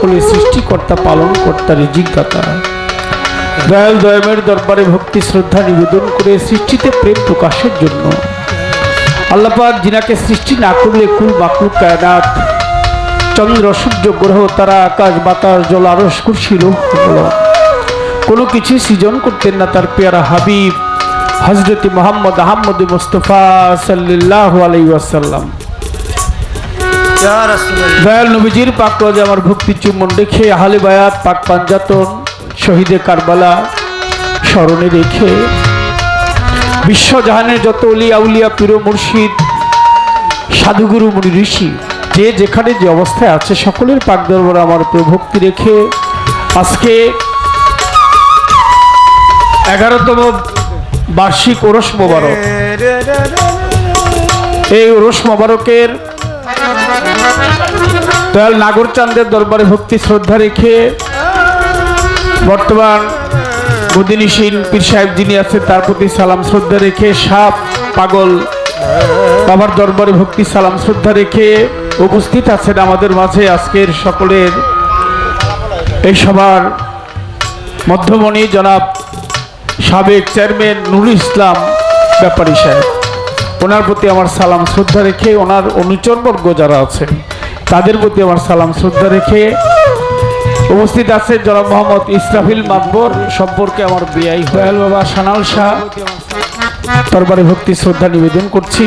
সকলের সৃষ্টিকর্তা পালন কর্তা রিজিজ্ঞাতা দয়াল দয়ামের দরবারে ভক্তি, শ্রদ্ধা, নিবেদন করে সৃষ্টিতে প্রেম প্রকাশের জন্য। আল্লাপাক জিনাকে সৃষ্টি না করলে কুল মাকুল কায়নাত। চন্দ্র, সূর্য, গ্রহ, তারা, আকাশ, বাতাস, জল আরস কুর্শিল কোনো কিছু সৃজন করতেন না তার পেয়ারা হাবিব। হজরতি মোহাম্মদ আহমদ মুস্তফা সাল্লাহ আলাই ওয়াসাল্লাম। দয়াল নবীজির পাক রোজে আমার ভক্তি চুম্বন রেখে আহলে বায়াত, পাক পাঞ্জাতন, শহীদে কারবালা স্মরণে রেখে বিশ্বজাহানের যত অলিয়া উলিয়া, পীর মুর্শিদ, সাধুগুরু, মুনি, ঋষি, যে যেখানে যে অবস্থায় আছে, সকলের পাক দরবারে আমার প্রভক্তি রেখে আজকে এগারোতম বার্ষিক ওরস মোবারক। এই ওরস মোবারকের দয়াল নাগরচাঁদের দরবারে ভক্তি শ্রদ্ধা রেখে বর্তমান মদিনীশীল পীর সাহেব যিনি আছেন, তার প্রতি সালাম শ্রদ্ধা রেখে সাপ, পাগল বাবার দরবারে ভক্তি সালাম শ্রদ্ধা রেখে উপস্থিত আছেন আমাদের মাঝে আজকের সকলের। এই সবার মধ্যমণি জনাব সাবেক চেয়ারম্যান নুরুল ইসলাম ব্যাপারী সাহেব। ওনার প্রতি আমার সালাম শ্রদ্ধা রেখে ওনার অনুচরবর্গ যারা আছেন তাদের প্রতি আমার সালাম শ্রদ্ধা রেখে উপস্থিত আছে জনাব মোহাম্মদ ইসরাফিল মাকবর সম্পর্কে আমার বিআই হয়াল বাবা সানাল শাহ। দরবারে ভক্তি শ্রদ্ধা নিবেদন করছি।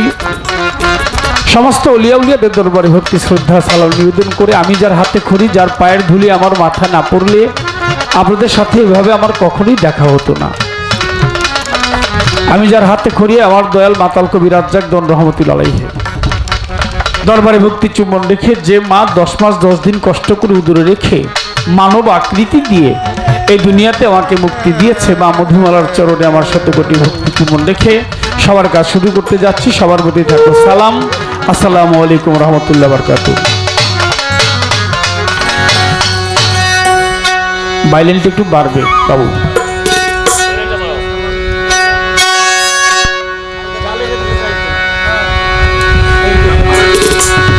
সমস্ত অলিয়া উলিয়াদের দরবারে ভক্তি শ্রদ্ধা সালাম নিবেদন করে আমি যার হাতে খড়ি যার পায়ের ধুলি আমার মাথা না পড়লে আপনাদের সাথে এভাবে আমার কখনোই দেখা হতো না। আমি যার হাতে খড়িয়ে আমার দয়াল মাতাল কবি রাজ্জাক দন রহমতুল আলাইহে। দরবারে ভক্তি চুম্বন রেখে, যে মা দশ মাস দশ দিন কষ্ট করে উদরে রেখে মানব আকৃতি দিয়ে এই দুনিয়াতে আমাকে মুক্তি দিয়েছে, মা মধুমালার চরণে আমার শত কোটি ভক্তি চুম্বন রেখে সবার কাজ শুরু করতে যাচ্ছি, সবার প্রতি থাকো সালাম। আসসালামু আলাইকুম রহমতুল্লাহ বরকাত। বাইলেনটা একটু বাড়বে, বাবু। Bye.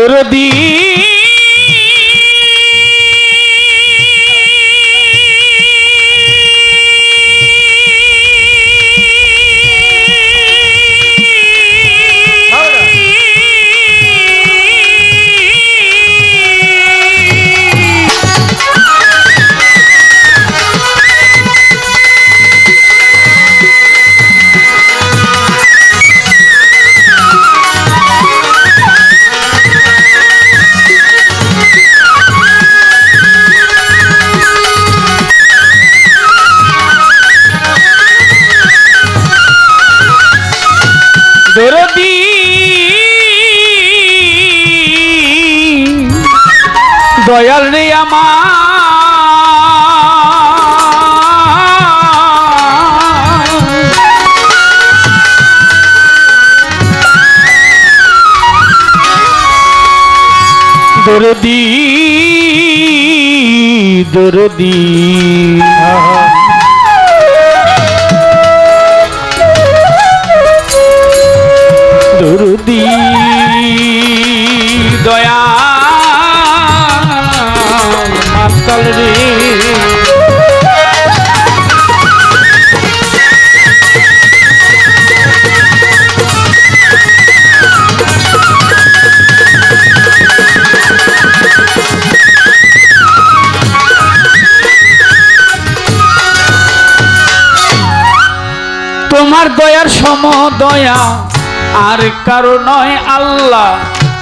দরদি দরদি দয়াল রে আমার। দরদি দরদি। সমদয়া আর কারও নয় আল্লাহ,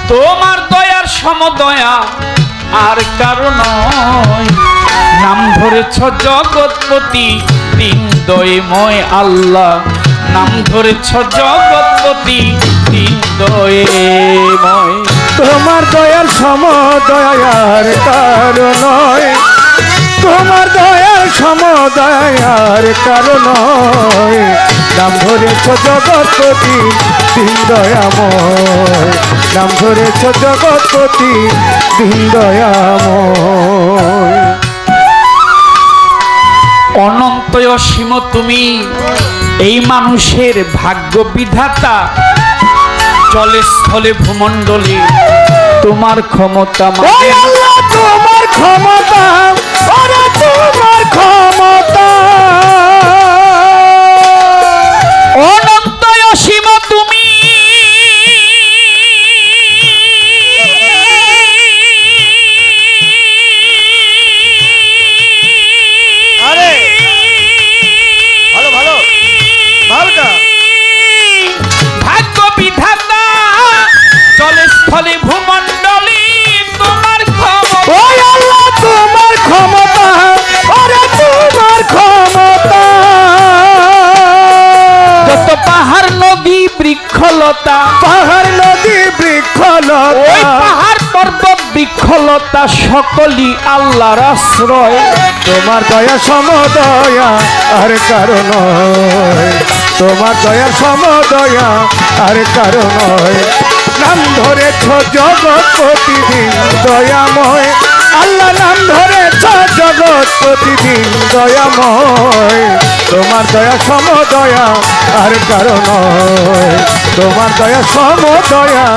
তোমার দয়ার সমদয়া। আর কারও নয়। নাম ধরেছ জগৎপতি, তিন দয়ময় আল্লাহ। নাম ধরেছ জগৎপতি, তিন দয়ময়। তোমার দয়ার সমদয়ার কারণ নয়। তোমার দয়ার সমদয়ার কারণ নাম ধরেছ জগৎপতি দিন দয়াময় নাম ধরেছ জগৎপতি দিন দয়াময় অনন্ত অসীম তুমি এই মানুষের ভাগ্য বিধাতা। চলে স্থলে ভূমণ্ডলে তোমার ক্ষমতা মানে তোমার ক্ষমতা। বৃক্ষলতা পাহাড় পর্বত বৃক্ষলতা সকলই আল্লাহর আশ্রয় তোমার দয়া সমদয়া আর কারণ। তোমার দয়া সমদয়া আর কারণ। নাম ধরেছ জগৎ প্রতিদিন দয়াময় আল্লাহ নাম ধরেছ জগৎ প্রতিদিন দয়াময় তোমার দয়া সমদয়া আর কারণ। তোমার দয়া সমদয়া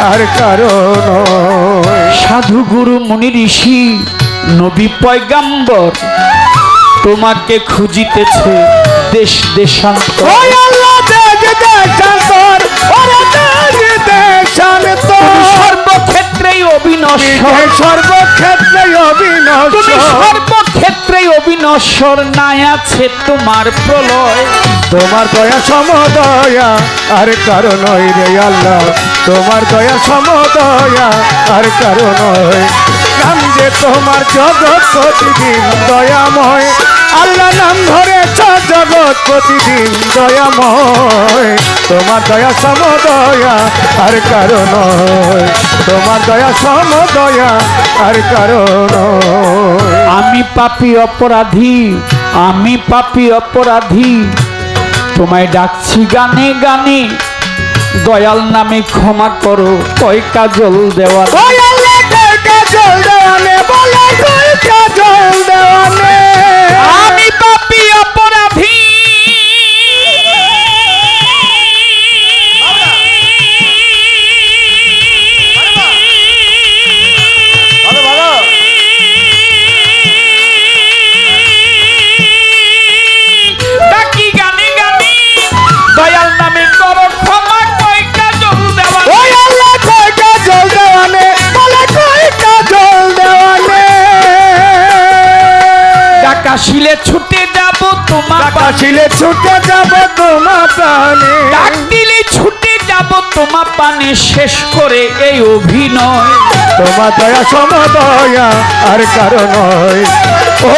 আর কারণ। সাধু গুরু মুনি ঋষি নবী পয়গাম্বর তোমাকে খুঁজিতেছে দেশ দেশান্তর। সর্বক্ষেত্রেই অবিনশ্বর। এই সর্বক্ষেত্রে অবিনশ্বর। সর্বক্ষেত্রেই অবিনশ্বর নাই আছে তোমার প্রলয়। তোমার দয়া সমদয়া, আর কারণ রে আল্লাহ। তোমার দয়া সমদয়া, আর কারণ নাম যে তোমার জগৎ প্রতিদিন দয়াময় আল্লাহ নাম ধরেছ জগৎ প্রতিদিন দয়াময়। তোমার দয়া সমদয়া, আর কারণ তোমার দয়া সমদয়া, আর কারণ আমি পাপী অপরাধী, আমি পাপী অপরাধী। তোমায় ডাকছি গানে গানে। দয়াল নামে ক্ষমা করো কয় কাজল দেওয়া ডাকাশিলে ছুটে যাব তোমার পানে। কাশিলে ছুটে যাব তোমার প্রাণে ডাক দিলে ছুটে যাব তোমার পানে শেষ করে এই অভিনয়। তোমার দয়া সমদয়া আর কারণ ও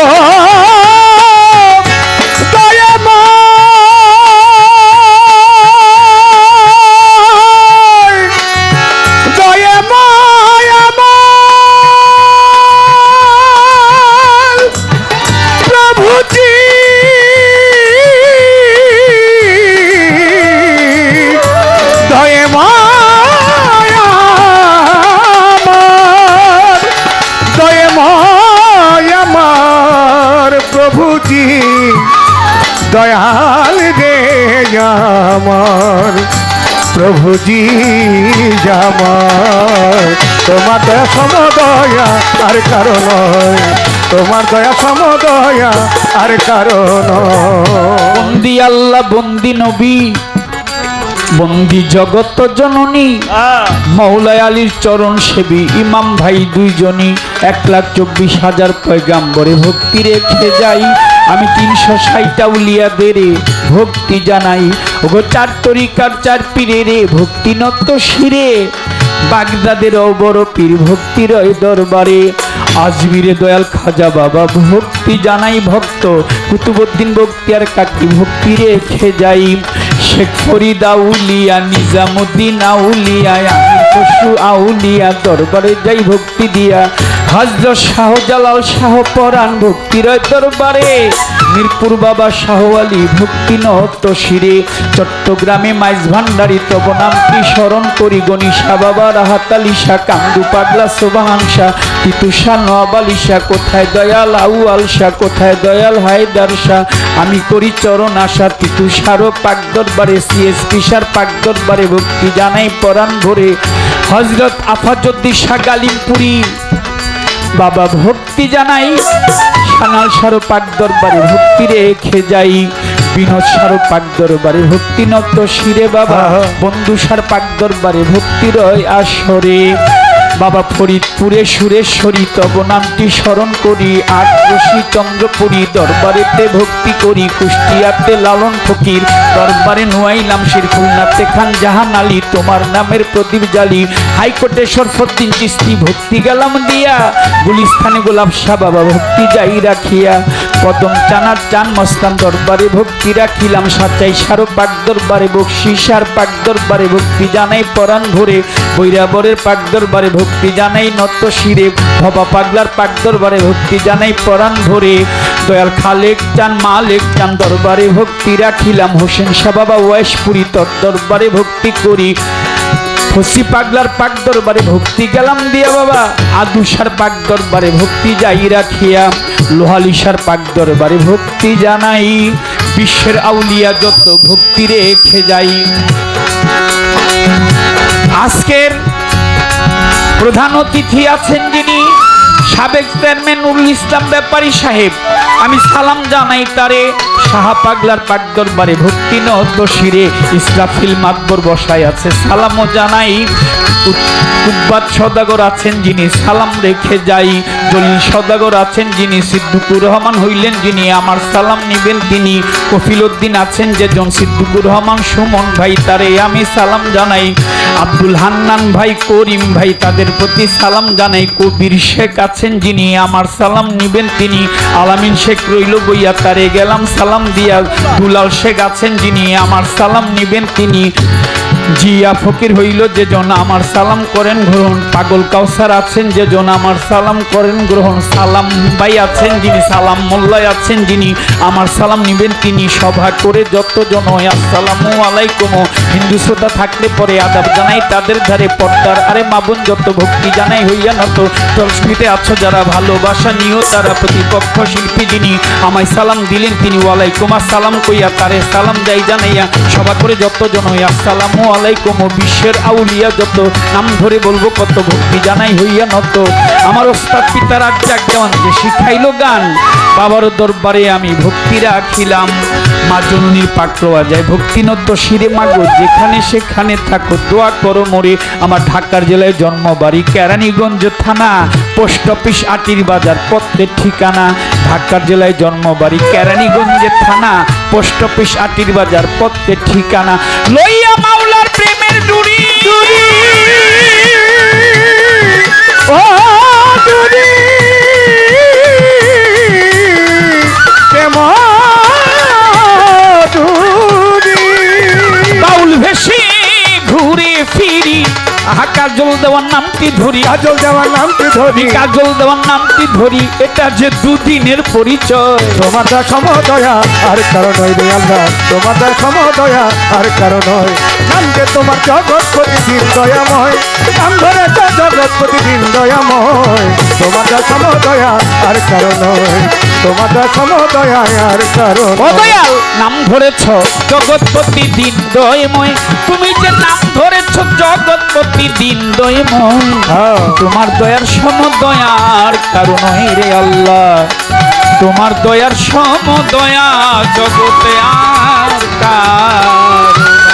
জামার তোমার দয়া সমদয়া আর কারণ তোমার দয়া সমদয়া আর কারণ বন্দি আল্লাহ বন্দি নবী। বন্দি জগত জননী। মৌলায় আলীর চরণ সেবী ইমাম ভাই দুইজনই এক লাখ চব্বিশ হাজার পয়গাম্বরে ভক্তি রেখে যাই। আমি তিনশো ষাটটা উলিয়াদের ভক্তি জানাই। ওগো চার তরিকার চার পীরে রে, ভক্তি নত শিরে। বাগদাদের বড় পীর ভক্তির ওই দরবারে। আজমিরে দয়াল খাজা বাবা, ভক্তি জানাই ভক্ত। কুতুবুদ্দিন আর কাকি ভক্তি রেখে যাই। শেখ ফরিদ আউলিয়া নিজামুদ্দিন আউলিয়া পশু আউলিয়া, দরবারে যাই ভক্তি দিয়া। হজরত শাহজালাল শাহ পরাণ ভক্তির দরবারে, মিরপুর বাবা শাহ আলী ভক্তি নত শিরে, চট্টগ্রামে মাইজ ভান্ডারি তব নামটি স্মরণ করি গণিসা বাবা রাহাতালিশা কান্দু পাগলা সোবাহাংসা তিতুষা নোয়াবালিশা কোথায় দয়াল আউ আলসা কোথায় দয়াল হায়দার শাহ, আমি করি চরণ আশা, তিতুষারও পাক দরবারে, সিএসপি সার পাক দরবারে, ভক্তি জানাই পরাণ ভরে, হজরত আফাজুদ্দি শাহ, গালিমপুরি। বাবা ভক্তি জানাই সানাল সারো পাক দরবারে ভক্তি রেখে যাই। বিনোদ সারো পাক দরবারে ভক্তি নত শিরে বাবা বন্ধু সার পাক দরবারে ভক্তি রয় আসরে। বাবা ফরিদপুরে সুরেশ্বরী তব নামটি স্মরণ করি। আটরশি চন্দ্রপুরী দরবারেতে ভক্তি করি, কুষ্টিয়াতে লালন ফকির। দরবারে নুয়াইলাম শির খুলনাতে খান জাহান আলী, তোমার নামের প্রদীপ জালি হাইকোর্টে সরফদ্দিন চিস্তি ভক্তি গেলাম দিয়া। গুলিস্থানে গোলাপ শাহ বাবা ভক্তি যাই রাখিয়া। কদম চানার চান, মস্তান দরবারে ভক্তি রাখিলাম। সাচাই সারো পাক দরবারে বক্সি, সার পাক দরবারে ভক্তি জানাই পরাণ ভরে। বৈরাবরের পাক দরবারে ভক্তি জানাই নত্য শিরে, ভবা পাগলার পাক দরবারে ভক্তি জানাই পরাণ ভরে। দয়াল খালেক চান, মালেক চান, দরবারে ভক্তি রাখিলাম। হোসেন শাহ বাবা ওয়েশপুরি তর দরবারে ভক্তি করি। ফসি পাগলার পাক দরবারে ভক্তি গেলাম দিয়া বাবা। আদুসার পাক দরবারে ভক্তি যাই রাখিয়া। লোহালিসার পাক দরবারে ভক্তি জানাই। বিশ্বের আউলিয়া যত ভক্তি রেখে যাই। আজকের প্রধান অতিথি আছেন যিনি সাবেক চেয়ারম্যান নুরুল ইসলাম ব্যাপারী সাহেব। আমি সালাম জানাই তারে সাহা পাগলার পাক দরবারে ভক্তি শিরে ইসরাফিল মাকবর বসায় আছে। সালামও জানাই কুব্বাত সদাগর আছেন যিনি। সালাম রেখে যাই জলিল সদাগর আছেন যিনি। সিদ্দুকুর রহমান হইলেন যিনি। আমার সালাম নিবেন তিনি। কফিল উদ্দিন আছেন যে জন সিদ্দুকুর রহমান সুমন ভাই তারে আমি সালাম জানাই। আব্দুল হান্নান ভাই, করিম ভাই, তাদের প্রতি সালাম জানাই। কবির শেখ আছেন যিনি, আমার সালাম নিবেন তিনি। আলামিন শেখ রইল বইয়া তারে গেলাম সালাম দিয়া। দুলাল শেখ আছেন যিনি, আমার সালাম নিবেন তিনি। জিয়া ফকির হইল যে জন আমার সালাম করেন, গ্রহণ পাগল কাউসার আছেন যে জন আমার সালাম করেন, গ্রহণ সালাম ভাই আছেন, যিনি সালাম মোল্লাই আছেন, যিনি আমার সালাম নিবেন, তিনি সভা করে যত জন আসসালামু আলাইকুম। হিন্দু শ্রোতা থাকলে পরে আদাব জানাই, তাদের ধারে পর্দার আরে মাবুন যত ভক্তি জানাই, হইয়া নত সংস্কৃতে আছো যারা ভালোবাসা নিও, তারা প্রতিপক্ষ শিল্পী যিনি আমায় সালাম দিলেন, তিনি ওয়ালাইকুম আসসালাম কইয়া তারে সালাম যাই জানাইয়া, সভা করে যত জন আসসালামু আলাইকুম বিশ্বের আউলিয়া যত। নাম ধরে বলব কত ভক্তি জানাই হইয়া নত। আমার ওস্তাদ পিতার আজ্জাক যেমন যে শিখাইলো গান, বাবার দরবারে আমি ভক্তি রাখিলাম। মা জননীর পাক পাওয়া যায়, ভক্তি নত শিরে মাগো, যেখানে সেখানে থাকো, দোয়া করো মোরে। আমার ঢাকার জেলায় জন্ম বাড়ি কেরানীগঞ্জ থানা, পোস্ট অফিস আটির বাজার পত্রের ঠিকানা। ঢাকার জেলায় জন্ম বাড়ি কেরানীগঞ্জের থানা, পোস্ট অফিস আটির বাজার পত্রের ঠিকানা। লইয়া ডুরি ও কেমন বাউল ভেসে ঘুরে ফিরি। আহা কাজল দেওয়ার নামটি ধরি। কাজল দেওয়ার নামটি ধরি। কাজল দেওয়ার নামটি ধরি এটা যে দুদিনের পরিচয়। তোমার সমদয়া আর কারণ নয় রে আল্লাহ। তোমার সমদয়া আর কারণ নয়। নামকে তোমার জগৎ প্রতিদিন দয়াময়। নাম ধরে তো জগৎ প্রতিদিন দয়াময়। তোমার দা সমদয়া আর কারণ তোমার দা সমদয়া আর কারণ দয়াল নাম ধরেছ জগৎপতি দিন দয়ময়। তুমি যে নাম ধরেছ জগৎপতি দিন দয়ময়। হ্যাঁ। তোমার দয়ার সম দয়ার কারণ রে আল্লাহ। তোমার দয়ার সম দয়া জগতে আর কার